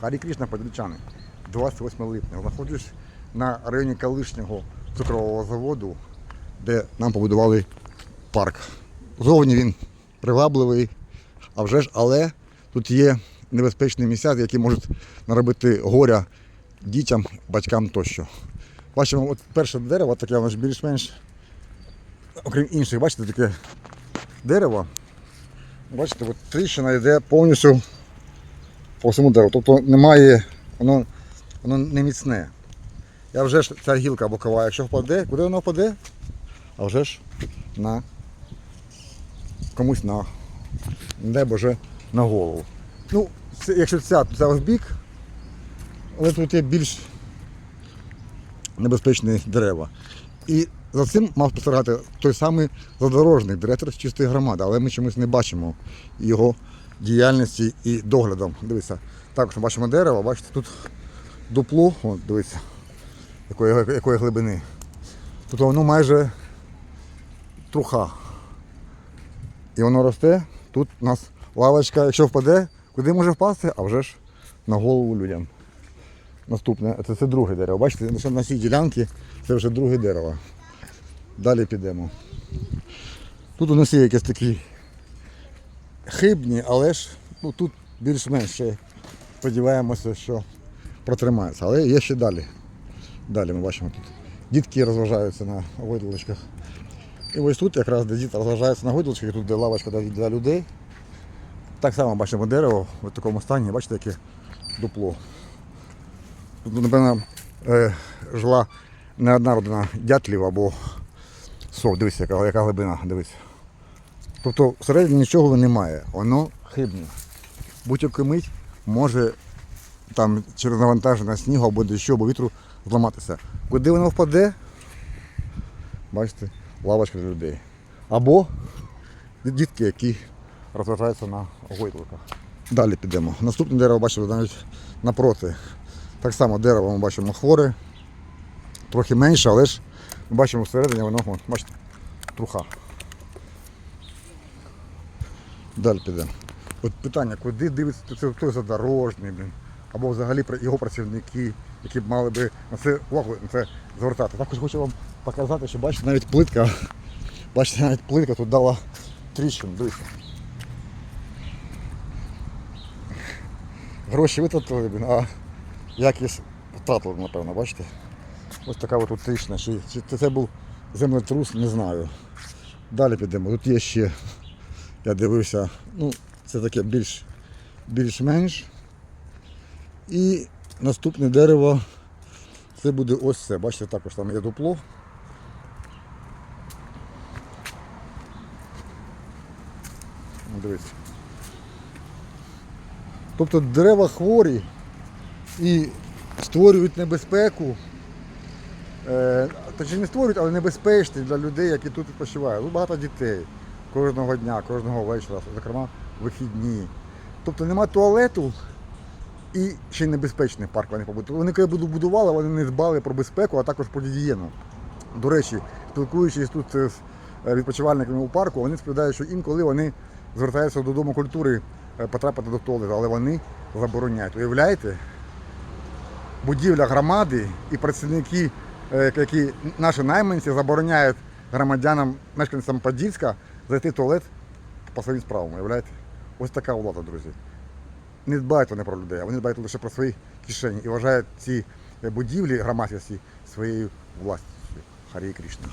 Харі Крішна, подільчани, 28 липня. Знаходжусь на районі колишнього цукрового заводу, де нам побудували парк. Зовні він привабливий, а вже ж, але тут є небезпечні місця, які можуть наробити горя дітям, батькам тощо. Бачимо, от перше дерево, таке воно ж більш-менш, окрім інших, бачите, таке дерево. Бачите, от тріщина йде повністю по всьому дереву. Тобто немає, воно, воно не міцне. Я вже ж ця гілка бокова, якщо впаде, куди вона впаде? А вже ж на комусь на, не дай Боже, на голову. Ну, це, якщо ця, то ця в бік, але тут є більш небезпечні дерева. І за цим мав спостерігати той самий задорожний директор з чистої громади, але ми чомусь не бачимо його діяльності і доглядом. Дивіться, також ми бачимо дерево, бачите, тут дупло, от, дивіться, якої, якої глибини. Тут воно майже труха. І воно росте, тут у нас лавочка, якщо впаде, куди може впасти, а вже ж на голову людям. Наступне, це, це друге дерево. Бачите, на цій ділянці це вже друге дерево. Далі підемо. Тут у нас є якісь такі хибні, але ж ну, тут більш-менш сподіваємося, що протримається. Але є ще далі. Далі ми бачимо тут. Дітки розважаються на гойдалочках. І ось тут якраз де діти розважаються на гойдалочках, тут де лавочка для, людей. Так само бачимо дерево в такому стані, бачите, яке дупло. Тут, напевно, е, жила не одна родина дятлів або сов. Дивіться, яка, яка глибина, дивіться. Тобто всередині нічого немає, воно хибне. Будь-яку мить може там через навантаження снігу або дощу, або вітру зламатися. Куди воно впаде? Бачите, лавочка для людей. Або дітки, які розважаються на гойдалках. Далі підемо. Наступне дерево бачимо навіть напроти. Так само дерево ми бачимо хворе, трохи менше, але ж ми бачимо всередині воно, бачите, труха. Далі підемо. От питання, куди дивиться той, задорожний, блін, або взагалі його працівники, які б мали би на це увагу на це звертати. Також хочу вам показати, що бачите, навіть плитка, бачите, навіть плитка тут дала тріщину, дивіться. Гроші витратили, блін, а якість втратили, напевно, бачите? Ось така от тут тріщина. Чи, це був землетрус, не знаю. Далі підемо. Тут є ще, я дивився, ну, це таке більш, більш-менш. І наступне дерево це буде ось це. Бачите, також там є дупло. Ну, Дивіться. Тобто дерева хворі і створюють небезпеку. Е, точніше не створюють, але небезпечні для людей, які тут відпочивають. Тут багато дітей кожного дня, кожного вечора, зокрема вихідні. Тобто нема туалету і ще й небезпечний парк вони побудували. Вони коли будували, вони не дбали про безпеку, а також про гігієну. До речі, спілкуючись тут з е, відпочивальниками у парку, вони сповідають, що інколи вони звертаються до Дому культури е, потрапити до туалету, але вони забороняють. Уявляєте? Будівля громади і працівники, е, які наші найманці забороняють громадянам, мешканцям Подільська зайти в туалет по своїм справам. Уявляєте? Ось така влада, друзі. Не дбають вони про людей, а вони дбають лише про свої кишені і вважають ці е, будівлі громадськості своєю власністю. Харі Кришна.